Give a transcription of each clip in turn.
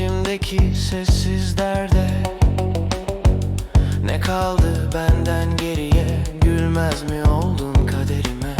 içimdeki sessiz derde Kaldı benden geriye. Gülmez mi oldun kaderime?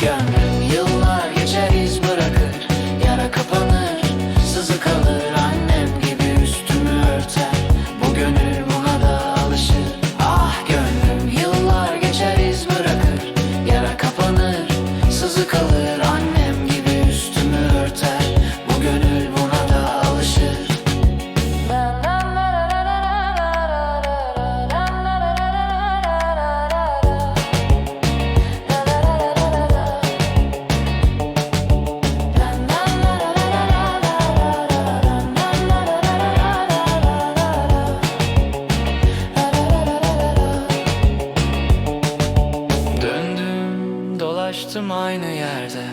Yeah. dolaştım aynı yerde.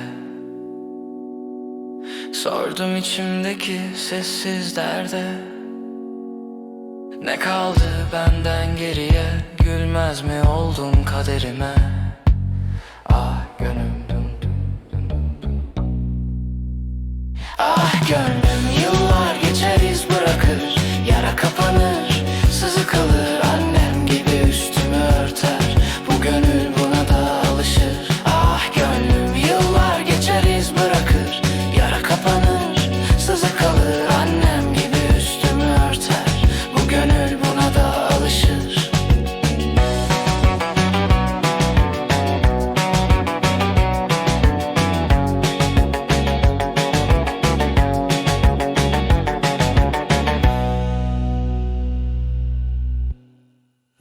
Sordum içimdeki sessiz derde. Ne kaldı benden geriye? Gülmez mi oldum kaderime? Ah gönlüm dum dum dum dum. Dum Ah gönlüm yıllar geçeriz bırakır. Yara kapanır sızı kalır